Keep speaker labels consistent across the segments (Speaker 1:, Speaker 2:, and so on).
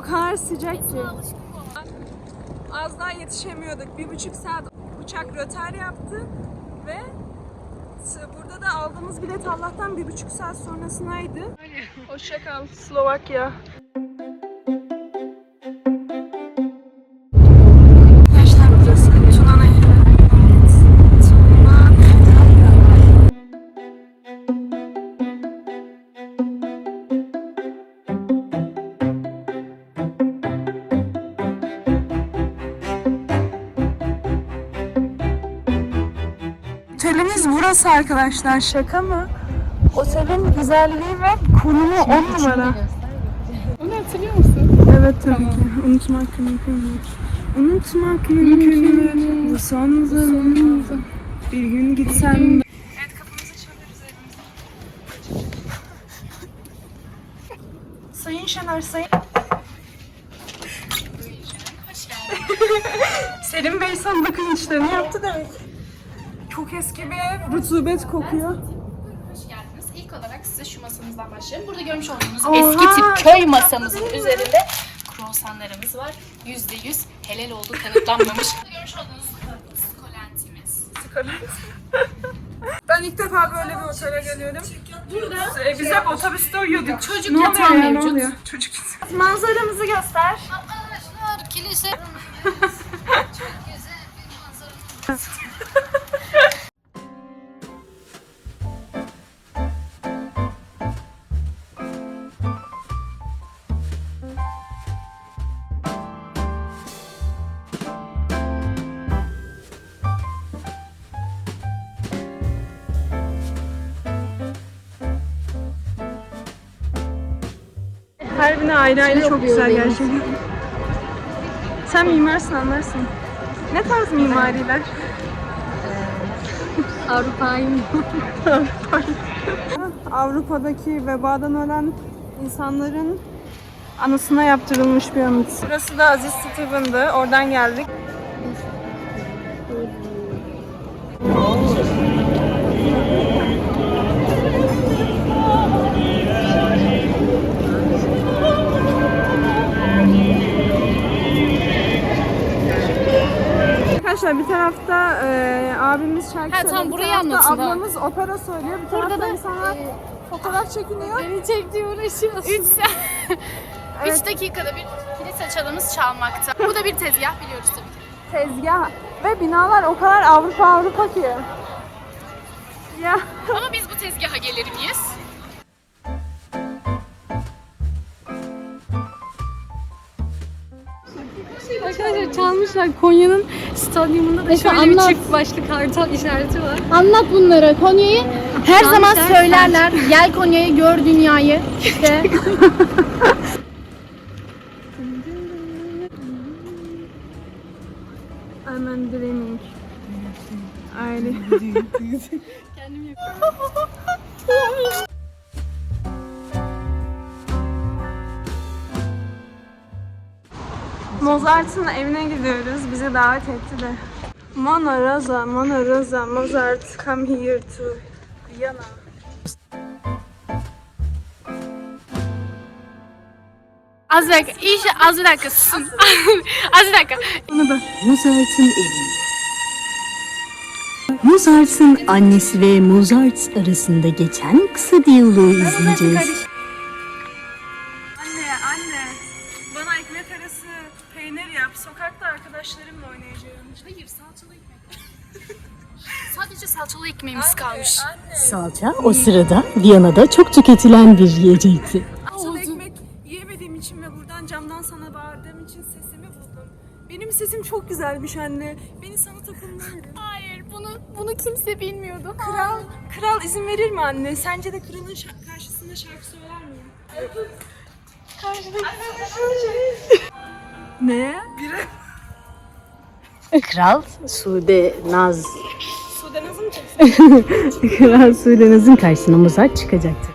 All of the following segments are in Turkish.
Speaker 1: o kadar sıcak ki. Az daha yetişemiyorduk. Bir buçuk saat uçak rötar yaptı ve burada da aldığımız bilet Allah'tan bir buçuk saat sonrasındaydı. Hoşça kal Slovakya. Burası arkadaşlar. Şaka mı? Otelin güzelliği ve konumu on numara.
Speaker 2: Onu hatırlıyor musun?
Speaker 1: Evet tabii ki. Unutmak mümkün değil. Unutmak mümkün değil. Bu son zamanımda. Bir gün gitsem de. Evet kapımızı çalıyoruz evimize. Sayın Şener, sayın... Selim Bey son bakın işlerini yaptı demek. Çok eski bir ev, rutubet kokuyor.
Speaker 2: Hoş geldiniz. İlk olarak size şu masamızdan başlayalım. Burada görmüş olduğunuz
Speaker 1: Oha!
Speaker 2: eski tip köy masamızın üzerinde kruvasanlarımız var. Yüzde yüz helal olduğu kanıtlanmamış. Burada görmüş olduğunuz skolentimiz.
Speaker 1: Ben ilk defa böyle bir otele geliyorum. Burada e, biz hep otobüste uyuyorduk.
Speaker 2: Çocuk
Speaker 1: Ne oluyor
Speaker 2: yatağı
Speaker 1: ya, ne
Speaker 2: mevcut.
Speaker 1: oluyor? Çocuk Manzaramızı göster.
Speaker 2: Arkadaşlar kilise.
Speaker 1: Her bina ayrı ayrı çok güzel gerçekten. Sen mimarsın anlarsın. Ne tarz mimariler?
Speaker 2: Avrupa'yı
Speaker 1: Avrupa'daki vebadan ölen insanların anısına yaptırılmış bir anıt. Burası da Aziz Stephen'dı. Oradan geldik. Arkadaşlar bir tarafta e, abimiz şarkı
Speaker 2: Ha,
Speaker 1: söylüyor.
Speaker 2: tam
Speaker 1: bir
Speaker 2: burayı
Speaker 1: tarafta
Speaker 2: anlatın, tamam.
Speaker 1: ablamız opera söylüyor. Bir tarafta insanlar fotoğraf çekiniyor.
Speaker 2: Beni çekti uğraşıyorsun. 3 3 dakikada bir kilise çalımız çalmakta. Bu da bir tezgah biliyoruz tabii ki.
Speaker 1: Tezgah ve binalar o kadar Avrupa Avrupa ki. Ya
Speaker 2: Ama biz bu tezgaha gelir miyiz?
Speaker 3: Çalmışlar Konya'nın stadyumunda da şöyle
Speaker 2: anlat.
Speaker 3: bir çift başlı kartal işareti var.
Speaker 2: Anlat bunları. Konya'yı her
Speaker 3: Tam
Speaker 2: zaman söylerler. Gel Konya'yı gör dünyayı. İşte
Speaker 1: I'm dreaming. Aile. Mozart'ın evine gidiyoruz. Bizi davet etti de. Mona Rosa, Mona Rosa, Mozart, come here to Vienna.
Speaker 2: az bir dakika. İyice az bir dakika susun. az bir dakika.
Speaker 1: Bunu da.
Speaker 4: Mozart'ın evi. Mozart'ın annesi ve Mozart arasında geçen kısa diyaloğu izleyeceğiz.
Speaker 1: Sokakta arkadaşlarımla oynayacağım.
Speaker 2: Hayır salçalı ekmek. Sadece salçalı ekmeğimiz kalmış.
Speaker 4: Salça o sırada Viyana'da çok tüketilen bir yiyecekti.
Speaker 1: Salçalı ekmek yiyemediğim için ve buradan camdan sana bağırdığım için sesimi buldum. Benim sesim çok güzelmiş anne. Beni sana takılmalıydı.
Speaker 2: Hayır bunu bunu kimse bilmiyordu.
Speaker 1: Kral, kral izin verir mi anne? Sence de kralın şa- karşısında şarkı söyler miyim? Ne? Biri.
Speaker 4: Kral Sude Naz
Speaker 1: Sude nasıl mı çeksin?
Speaker 4: Kral Sude Naz'ın karşısına Mozart çıkacaktır.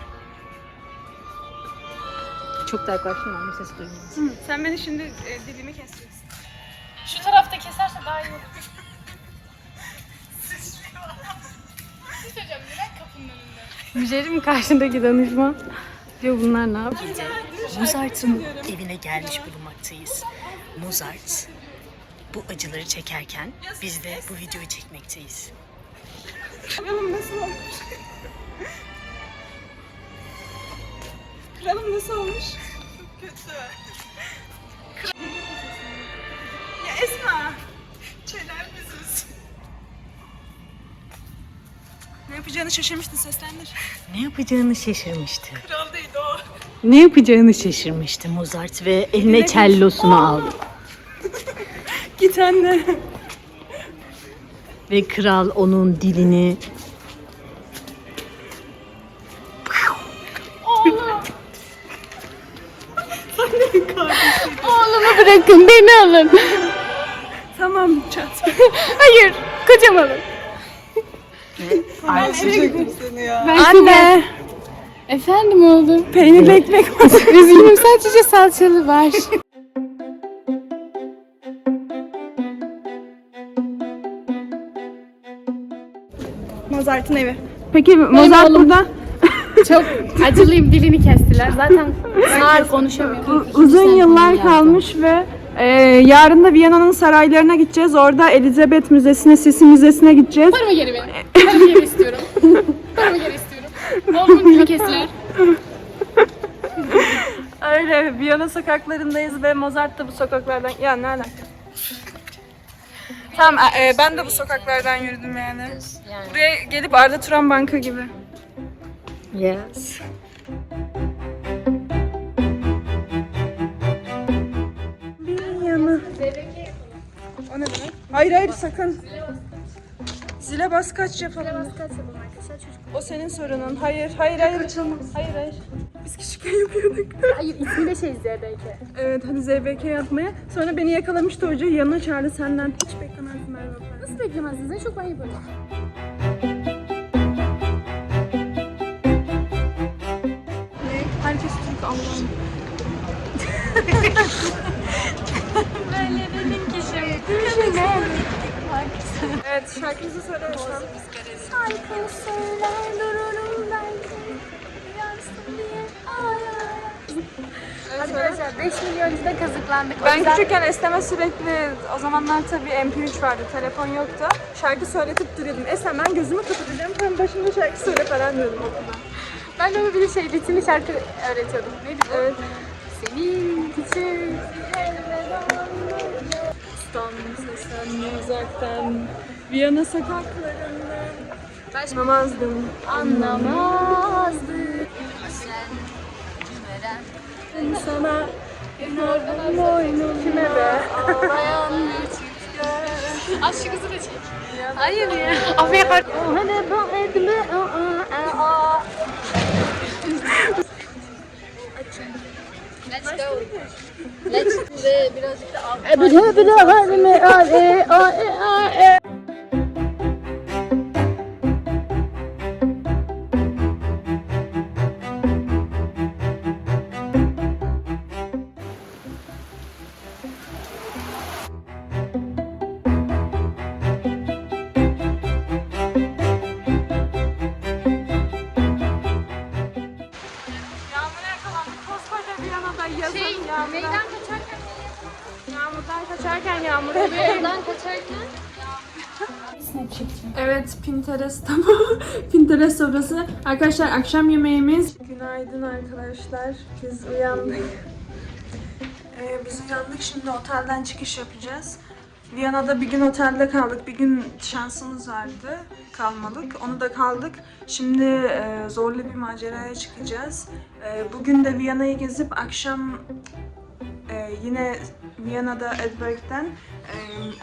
Speaker 4: Çok da yaklaştırmam ses duymuyor.
Speaker 1: Sen beni şimdi e, dilimi keseceksin.
Speaker 2: Şu tarafta keserse daha iyi olur. Bir şey söyleyeceğim. Neden kapının önünde?
Speaker 3: Güzelim karşındaki danışman. Diyor bunlar ne yapıyor?
Speaker 4: Mozart'ın evine gelmiş bulunmaktayız. Mozart bu acıları çekerken biz de bu videoyu çekmekteyiz.
Speaker 1: Kralım nasıl olmuş? Kralım nasıl olmuş? Çok kötü. Ya Esma. Çeler biziz. Ne yapacağını şaşırmıştı seslendir.
Speaker 4: Ne yapacağını şaşırmıştı.
Speaker 1: Kral değil o.
Speaker 4: Ne yapacağını şaşırmıştı Mozart ve eline cellosunu aldı.
Speaker 1: Git anne.
Speaker 4: Ve kral onun dilini
Speaker 2: Oğlumu bırakın beni alın.
Speaker 1: Tamam çat.
Speaker 2: Hayır kocam alın.
Speaker 1: Ben
Speaker 2: Anne. Efendim oğlum.
Speaker 1: Peynirli ekmek var.
Speaker 2: Üzgünüm sadece salçalı var.
Speaker 1: Mozart'ın evi. Peki Mozart
Speaker 2: oğlum.
Speaker 1: burada
Speaker 2: Çok acılıyım dilini kestiler. Zaten sağır konuşamıyor.
Speaker 1: uzun yıllar kalmış ve e, yarın da Viyana'nın saraylarına gideceğiz. Orada Elizabeth Müzesi'ne, Sisi Müzesi'ne gideceğiz.
Speaker 2: Paramı geri verin. Paramı geri istiyorum. Paramı geri istiyorum. Oğlumun dilini kestiler.
Speaker 1: Öyle Viyana sokaklarındayız ve Mozart da bu sokaklardan... Ya ne alaka? Tamam e, ben de bu sokaklardan yürüdüm yani. Buraya gelip Arda Turan Banka gibi.
Speaker 4: Yes.
Speaker 1: Hayır hayır sakın. Zile bas kaç yapalım. O senin sorunun. Hayır hayır hayır. Hayır hayır. Biz küçükken yapıyorduk.
Speaker 2: Hayır ismi de şey ZBK.
Speaker 1: Evet hadi ZBK yapmaya. Sonra beni yakalamıştı hoca yanına çağırdı senden. Hiç beklemezdim Merve abla.
Speaker 2: Nasıl beklemezdiniz? En çok yaparım.
Speaker 1: Ne? Herkes Türk Allah'ım. Evet şarkınızı misin?
Speaker 2: Şarkı söyler dururum belki. Yansın diye. Ay. Arkadaşlar 5 milyoncuda kazıklandık.
Speaker 1: Ben
Speaker 2: yüzden-
Speaker 1: küçükken Eslem'e sürekli, o zamanlar tabii MP3 vardı, telefon yoktu. Şarkı söyletip duruyordum. Eslem ben gözümü kapatacağım, sen başımda şarkı söyle falan diyordum okulda.
Speaker 2: Ben de bir şey ritimli şarkı öğretiyordum. Neydi bu?
Speaker 1: Evet.
Speaker 2: Senin küçük
Speaker 1: İstanbul seslenme uzaktan, Viyana sokaklarından. Başlamazdım.
Speaker 2: anlamazdı.
Speaker 1: Sana inandım boynum kime be?
Speaker 2: Ağlayan Aşk kızı da çek. Hayır ya. Afiyet olsun. Hadi bu etme. Let's go. Let's ve birazcık da alt.
Speaker 1: Evet Pinterest tamam. Pinterest sofrası. Arkadaşlar akşam yemeğimiz. Günaydın arkadaşlar. Biz uyandık. Ee, biz uyandık şimdi otelden çıkış yapacağız. Viyana'da bir gün otelde kaldık. Bir gün şansımız vardı. Kalmadık. Onu da kaldık. Şimdi e, zorlu bir maceraya çıkacağız. E, bugün de Viyana'yı gezip akşam e, yine Viyana'da Edberg'den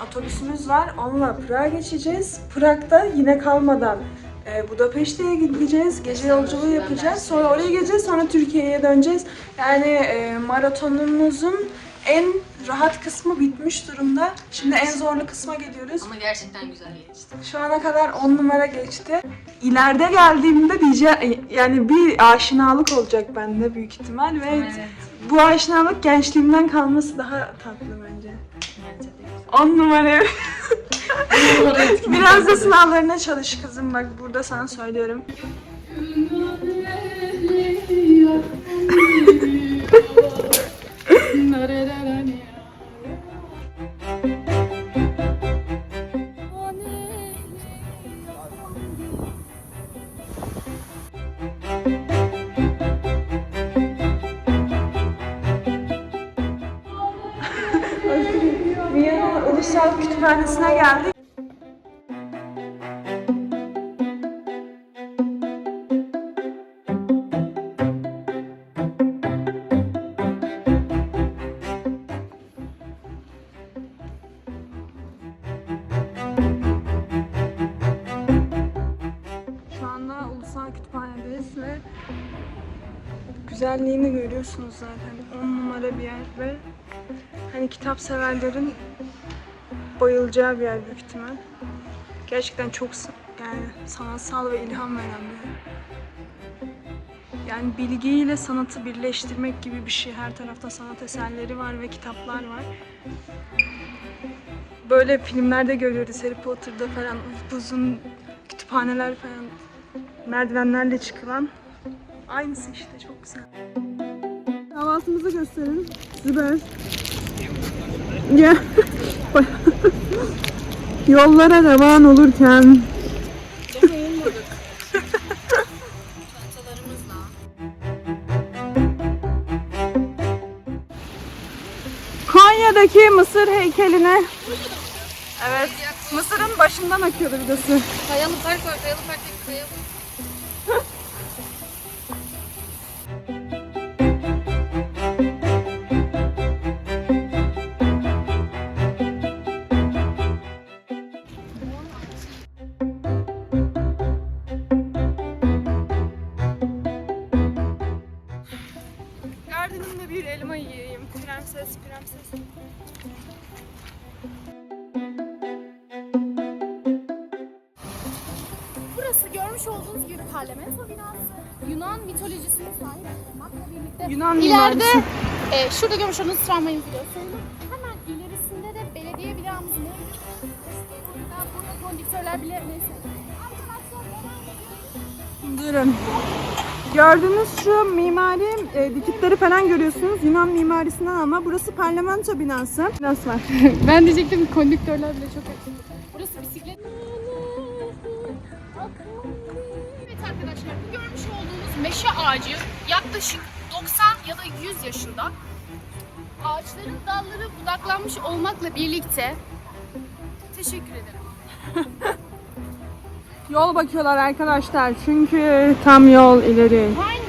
Speaker 1: otobüsümüz var. Onunla Prag'a geçeceğiz. Prag'da yine kalmadan e, Budapeşte'ye gideceğiz. Gece yolculuğu yapacağız. Sonra oraya gideceğiz. Sonra Türkiye'ye döneceğiz. Yani e, maratonumuzun en rahat kısmı bitmiş durumda. Şimdi en zorlu kısma geliyoruz.
Speaker 3: Ama gerçekten güzel geçti.
Speaker 1: Şu ana kadar 10 numara geçti. İleride geldiğimde diyeceğim yani bir aşinalık olacak bende büyük ihtimal ve
Speaker 3: Evet.
Speaker 1: bu aşinalık gençliğimden kalması daha tatlı 10 numara. Biraz da sınavlarına çalış kızım bak burada sana söylüyorum. Güzelliğini görüyorsunuz zaten. 10 numara bir yer ve hani kitap severlerin bayılacağı bir yer büyük ihtimal. Gerçekten çok yani sanatsal ve ilham veren bir yer. Yani bilgiyle sanatı birleştirmek gibi bir şey. Her tarafta sanat eserleri var ve kitaplar var. Böyle filmlerde görüyoruz Harry Potter'da falan uzun kütüphaneler falan merdivenlerle çıkılan. Aynısı işte çok güzel. Kahvaltımızı gösterelim. Süper. Ya. Yollara revan olurken Konya'daki Mısır heykeline Evet. Mısır'ın başından akıyordu bir de su.
Speaker 2: Kayalı park var. Kayalı parktaki kayalı. Burası görmüş olduğunuz gibi parlamento binası. Yunan mitolojisine sahip olmakla birlikte
Speaker 1: Yunan
Speaker 2: İleride
Speaker 1: mimarisi.
Speaker 2: e, şurada görmüş olduğunuz tramvayımızı gösterelim. Hemen ilerisinde de belediye binamız mevcut. Burada, burada konduktörler bile neyse.
Speaker 1: Durun. Gördüğünüz şu mimari e, dikitleri falan görüyorsunuz. Yunan mimarisinden ama burası parlamento binası. Binası var.
Speaker 2: Ben diyecektim konduktörler bile çok meşe ağacı yaklaşık 90 ya da 100 yaşında. Ağaçların dalları budaklanmış olmakla birlikte teşekkür ederim.
Speaker 1: Yol bakıyorlar arkadaşlar çünkü tam yol ileri.
Speaker 2: Wine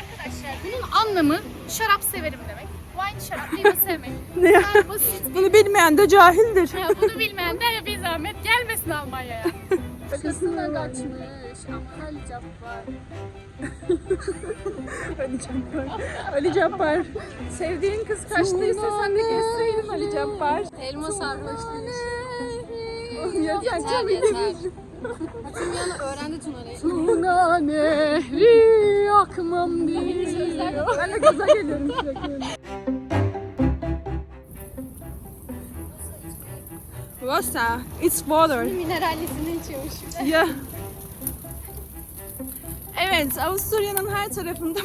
Speaker 2: arkadaşlar bunun anlamı şarap severim demek. Wine şarap değil sevmek.
Speaker 1: Ne ya?
Speaker 2: Basit.
Speaker 1: Bunu bilmeyen de cahildir.
Speaker 2: Ya bunu bilmeyen de bir zahmet gelmesin Almanya'ya. Şakasına kaçmış ama Ali Cabbar.
Speaker 1: Ali Cabbar. Ali Cabbar. Sevdiğin kız kaçtıysa sen de gezseydin Ali Cabbar.
Speaker 2: Elma sarhoşluğu.
Speaker 1: Yeter
Speaker 2: Yeter
Speaker 1: çok.
Speaker 2: Bütün öğrendi Tuna'yı.
Speaker 1: Tuna nehri yakmam diyor. Ben de gaza geliyorum sürekli. Rosa, it's water.
Speaker 2: Minerallisini içiyormuş.
Speaker 1: Ya. Evet, Avusturya'nın her tarafında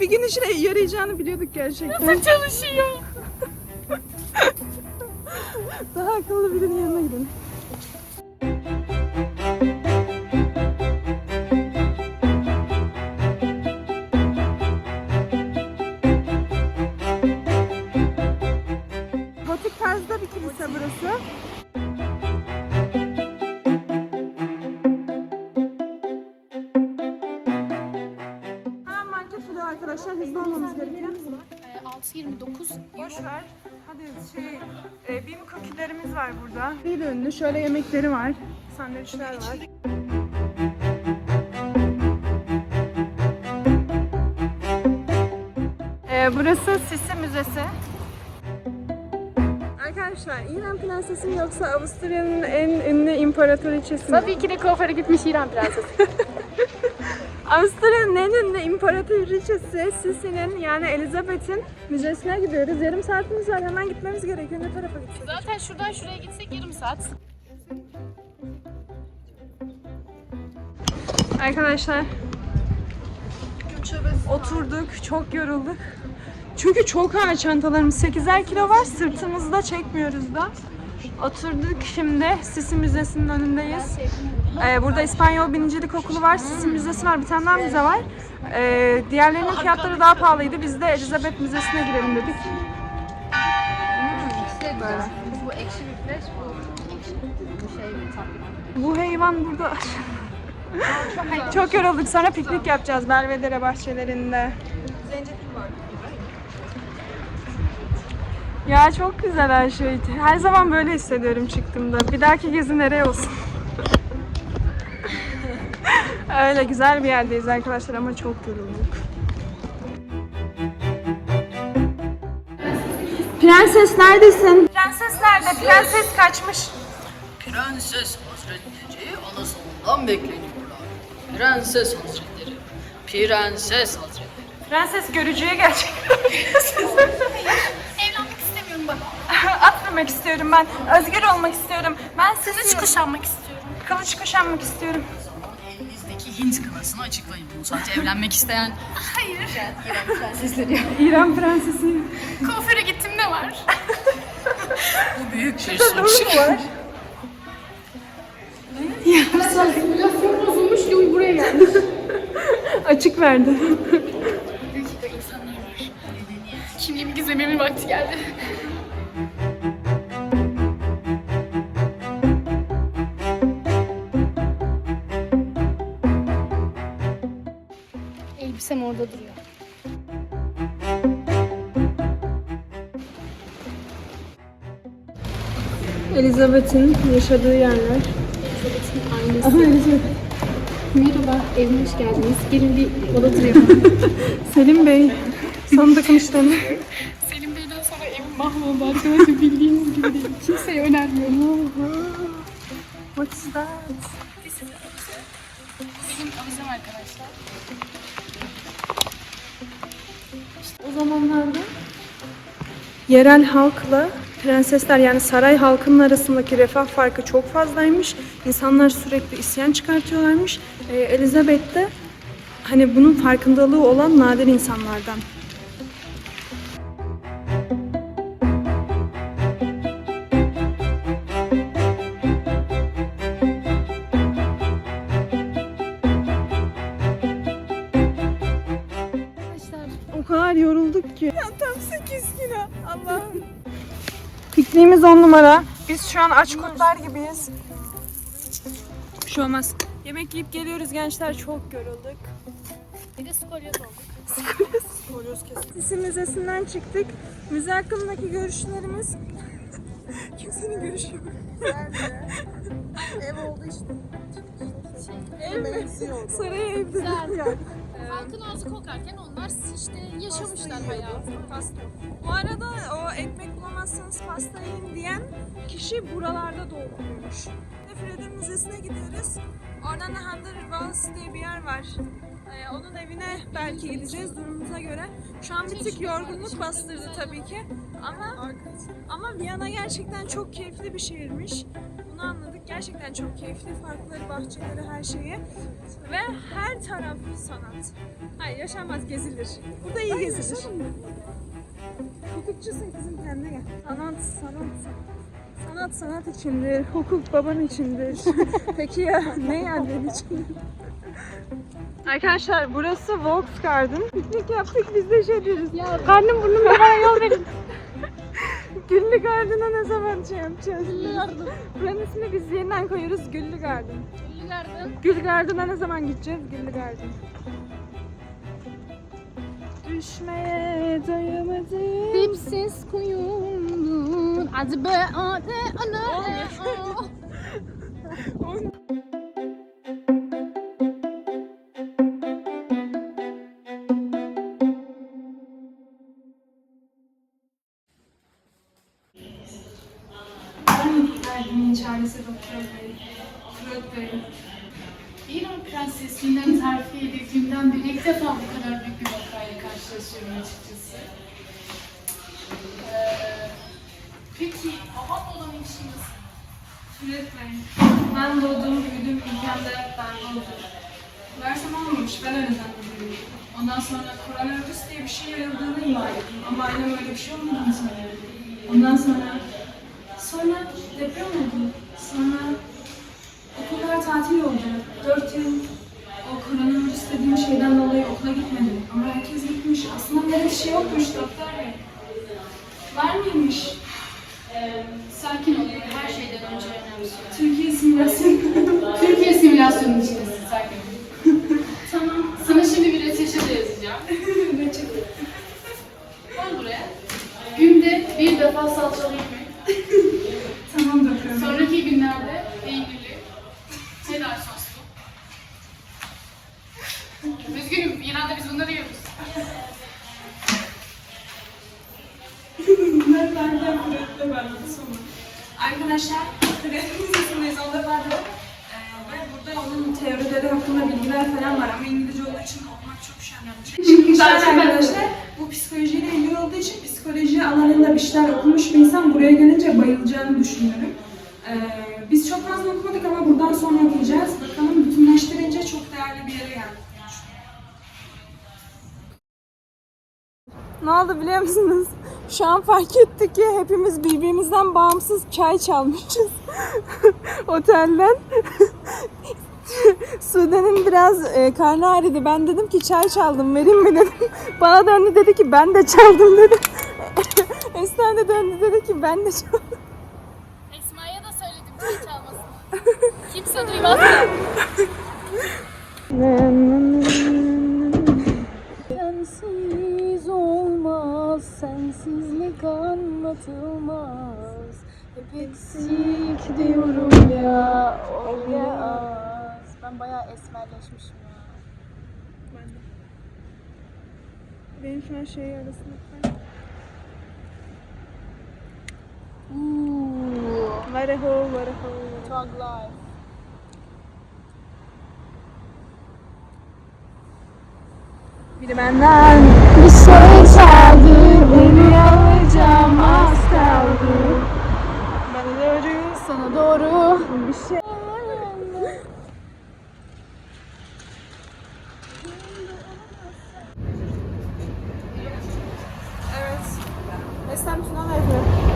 Speaker 1: bir gün işine yarayacağını biliyorduk gerçekten.
Speaker 2: Çalışıyor.
Speaker 1: Daha akıllı birinin yanına gidin.
Speaker 2: 6.29
Speaker 1: Boş ver. Hadi şey, e, BİM cookie'lerimiz var burada. Bir ünlü şöyle yemekleri var. Sandviçler var. E, burası Sisi Müzesi. Arkadaşlar İran prensesi mi yoksa Avusturya'nın en ünlü imparatoriçesi mi?
Speaker 2: Tabii ki de kuaföre gitmiş İran prensesi.
Speaker 1: Avusturya'nın ünlü imparatoriçesi Sisi'nin yani Elizabeth'in müzesine gidiyoruz. Yarım saatimiz var. Hemen gitmemiz gerekiyor. Ne tarafa gideceğiz?
Speaker 2: Zaten şuradan şuraya gitsek yarım saat.
Speaker 1: Arkadaşlar oturduk, çok yorulduk. Çünkü çok ağır çantalarımız 8'er kilo var, sırtımızda çekmiyoruz da. Oturduk şimdi Sisi Müzesi'nin önündeyiz. Ee, burada İspanyol Binicilik Okulu var, Sisi Müzesi var, bir tane daha müze var. Ee, diğerlerinin fiyatları daha pahalıydı. Biz de Elizabeth Müzesi'ne girelim dedik. Böyle.
Speaker 2: Bu ekşi bir flash, bu şey tatlı.
Speaker 1: Bu hayvan burada. Çok yorulduk. Sonra piknik yapacağız Belvedere bahçelerinde. Ya çok güzel her şey. Her zaman böyle hissediyorum çıktığımda. Bir dahaki gezi nereye olsun? Öyle güzel bir yerdeyiz arkadaşlar ama çok yorulduk. Prenses neredesin? Prenses nerede? Prenses kaçmış.
Speaker 5: Prenses Hazretleri anasından bekleniyorlar. Prenses Hazretleri. Prenses Hazretleri.
Speaker 1: Prenses görücüye gelecek.
Speaker 2: Evlenmek istemiyorum baba.
Speaker 1: Atlamak istiyorum ben. Özgür olmak istiyorum. Ben
Speaker 2: Kılıç kuşanmak istiyorum.
Speaker 1: Kılıç kuşanmak istiyorum.
Speaker 5: Hint kınasını açıklayın. Bu sadece evlenmek isteyen
Speaker 1: İran prensesi.
Speaker 2: Kuaföre gittim ne var?
Speaker 5: bu büyük bir suç.
Speaker 2: Simülasyon bozulmuş Louis buraya gelmiş.
Speaker 1: Açık verdi.
Speaker 2: Bir dakika insanlar var. Kimliğimi gizlememin vakti geldi. Orada duruyor.
Speaker 1: Elizabeth'in yaşadığı yerler.
Speaker 2: Annesi. Merhaba, evime hoş geldiniz. Gelin bir oda turu yapalım.
Speaker 1: Selim Bey. Sonunda konuştuğunu.
Speaker 2: Selim Bey'den sonra evim mahvoldu arkadaşlar. Bildiğiniz gibi değil. Kimseye önermiyorum.
Speaker 1: What is that?
Speaker 2: Benim avizem arkadaşlar.
Speaker 1: O zamanlarda yerel halkla prensesler yani saray halkının arasındaki refah farkı çok fazlaymış. İnsanlar sürekli isyan çıkartıyorlarmış. Ee, Elizabeth de hani bunun farkındalığı olan nadir insanlardan. Pikniğimiz 10 numara. Biz şu an aç kurtlar gibiyiz. Bir şey olmaz. Yemek yiyip geliyoruz gençler. Çok yorulduk.
Speaker 2: bir de skolyoz olduk.
Speaker 1: Sisi Müzesi'nden çıktık. Müze hakkındaki görüşlerimiz... Kimsenin görüşü yok.
Speaker 6: Ev oldu işte.
Speaker 1: Ev mi? Saray evde.
Speaker 2: Güzel. Halkın ağzı kokarken onlar işte yaşamışlar hayatı.
Speaker 1: Pasta. Bu arada o ekmek bulamazsanız pasta yiyin diyen kişi buralarda doğmuş. Fred'in Müzesi'ne gidiyoruz. Oradan da Handel Vals diye bir yer var. Ee, onun evine belki gideceğiz durumumuza göre. Şu an bir tık yorgunluk bastırdı tabii ki. Ama ama Viyana gerçekten çok keyifli bir şehirmiş. Bunu anladık. Gerçekten çok keyifli. Farkları, bahçeleri, her şeyi. Ve her taraf sanat. Hayır yaşanmaz, gezilir. Burada iyi gezilir. Hukukçusun kızım kendine gel. Sanat, sanat. Sanat sanat içindir. Hukuk baban içindir. Peki ya ne yerler içindir? Arkadaşlar burası Volksgarden. Piknik yaptık biz de şey diyoruz. Ya karnım burnum bana yol verin. Güllü Garden'a ne zaman şey yapacağız? Güllü Garden. Buranın ismini biz yeniden koyuyoruz Güllü Garden.
Speaker 2: Ünlülerden
Speaker 1: Gül Garden'a ne zaman gideceğiz? Güllü Garden. Düşmeye doyamadım.
Speaker 2: dipsiz kuyumdun. Acı be ade ana.
Speaker 1: Çaresi Doktor Bey. Fırat Bey.
Speaker 3: İran prensesliğinden terfi edildiğimden beri ilk defa bu kadar büyük bir vakayla karşılaşıyorum açıkçası. Ee, peki babam olan işi nasıl?
Speaker 1: Fırat Bey. Ben doğdum, büyüdüm, ülkemde ben doğdum. Meğersem olmamış, ben öyle zannediyorum. Ondan sonra koronavirüs diye bir şey yayıldığını ima ettim. Ama aynen öyle bir şey olmadığını söylüyorum. Ondan sonra, sonra deprem oldu. var mıymış? Ee, sakin olun, her şeyden önce önemli. Türkiye simülasyonu. Türkiye simülasyonu için. E, biz çok fazla okumadık ama buradan sonra okuyacağız. Bakalım bütünleştirince çok değerli bir yere geldik. Ne oldu biliyor musunuz? Şu an fark ettik ki hepimiz birbirimizden bağımsız çay çalmışız. Otelden. Sude'nin biraz e, karnı ağrıdı. Ben dedim ki çay çaldım vereyim mi dedim. Bana döndü dedi ki ben de çaldım dedi. Esra da döndü dedi ki ben de çaldım.
Speaker 2: Kimse duymaz.
Speaker 6: Sensiz olmaz, sensizlik anlatılmaz. Hep eksik diyorum ya, o ya az. Ben bayağı esmerleşmişim ya.
Speaker 1: Benim şu an şey arasında. A hole, var a hole.
Speaker 6: Tug life.
Speaker 1: Biri benden
Speaker 6: Bir şey çaldı, beni alacağım az kaldı.
Speaker 1: bana doğru
Speaker 6: Sana doğru.
Speaker 1: bir şey. Evet. Beslem Tuna Mehmet.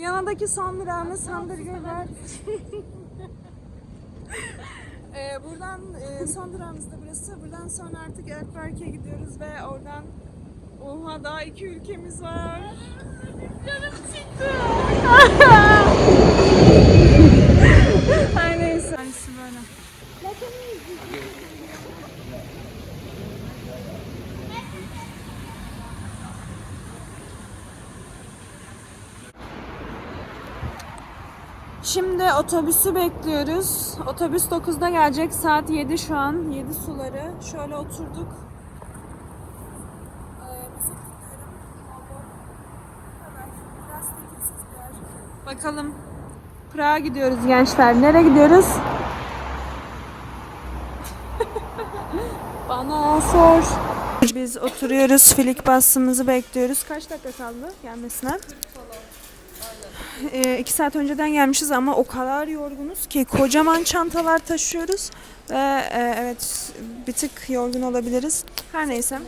Speaker 1: Viyana'daki son durağımız hamburgerler. Ee, buradan e, son durağımız da burası. Buradan sonra artık Erkberk'e gidiyoruz ve oradan Oha daha iki ülkemiz var. Canım çıktı. Her neyse. Hangisi böyle? Şimdi otobüsü bekliyoruz. Otobüs 9'da gelecek. Saat 7 şu an. 7 suları. Şöyle oturduk. Ee. Bakalım. Prag'a gidiyoruz gençler. Nereye gidiyoruz? Bana sor. Biz oturuyoruz. Filik basımızı bekliyoruz. Kaç dakika kaldı gelmesine? E, iki saat önceden gelmişiz ama o kadar yorgunuz ki kocaman çantalar taşıyoruz ve e, evet bir tık yorgun olabiliriz. Her neyse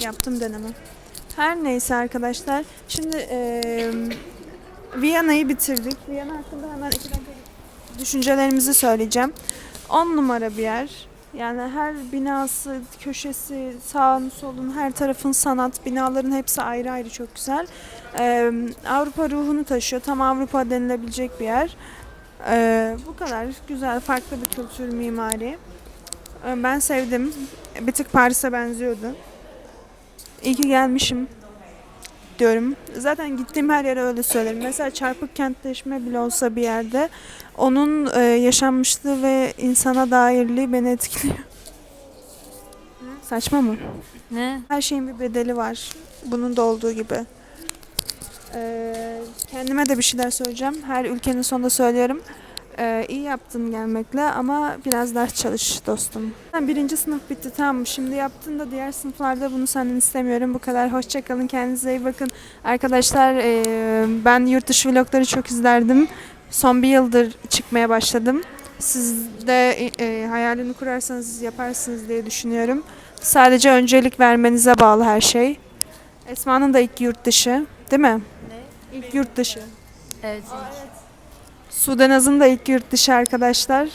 Speaker 1: yaptım deneme. Her neyse arkadaşlar şimdi e, Viyana'yı bitirdik. Viyana hakkında hemen iki dakika düşüncelerimizi söyleyeceğim. 10 numara bir yer. Yani her binası, köşesi, sağın, solun, her tarafın sanat, binaların hepsi ayrı ayrı çok güzel. Ee, Avrupa ruhunu taşıyor. Tam Avrupa denilebilecek bir yer. Ee, bu kadar güzel, farklı bir kültür, mimari. Ee, ben sevdim. Bir tık Paris'e benziyordu. İyi ki gelmişim diyorum. Zaten gittiğim her yere öyle söylerim. Mesela çarpık kentleşme bile olsa bir yerde onun e, yaşanmışlığı ve insana dairliği beni etkiliyor. Saçma mı?
Speaker 6: Ne?
Speaker 1: Her şeyin bir bedeli var. Bunun da olduğu gibi. Ee, kendime de bir şeyler söyleyeceğim. Her ülkenin sonunda söylüyorum. Ee, iyi yaptın gelmekle ama biraz ders çalış dostum. Birinci sınıf bitti tamam Şimdi yaptın da diğer sınıflarda bunu senden istemiyorum. Bu kadar. Hoşçakalın. Kendinize iyi bakın. Arkadaşlar ee, ben yurt dışı vlogları çok izlerdim. Son bir yıldır çıkmaya başladım. Siz de ee, hayalini kurarsanız yaparsınız diye düşünüyorum. Sadece öncelik vermenize bağlı her şey. Esma'nın da ilk yurt dışı, değil mi? İlk yurt dışı.
Speaker 6: Evet.
Speaker 1: Sudenaz'ın da ilk yurt dışı arkadaşlar.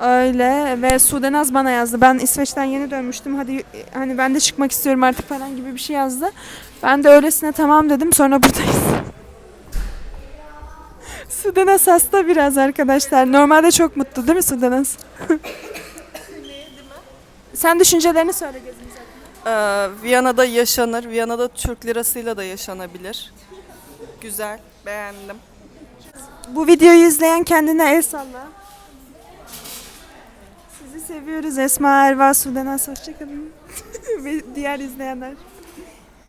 Speaker 1: Öyle ve Sudenaz bana yazdı. Ben İsveç'ten yeni dönmüştüm. Hadi hani ben de çıkmak istiyorum artık falan gibi bir şey yazdı. Ben de öylesine tamam dedim. Sonra buradayız. Sudenaz hasta biraz arkadaşlar. Normalde çok mutlu değil mi Sudenaz? Sen düşüncelerini söyle gezimize.
Speaker 7: Ee, Viyana'da yaşanır. Viyana'da Türk lirasıyla da yaşanabilir. Güzel, beğendim.
Speaker 1: Bu videoyu izleyen kendine el salla. Sizi seviyoruz Esma Erva Sudenaz. Hoşçakalın. Ve diğer izleyenler.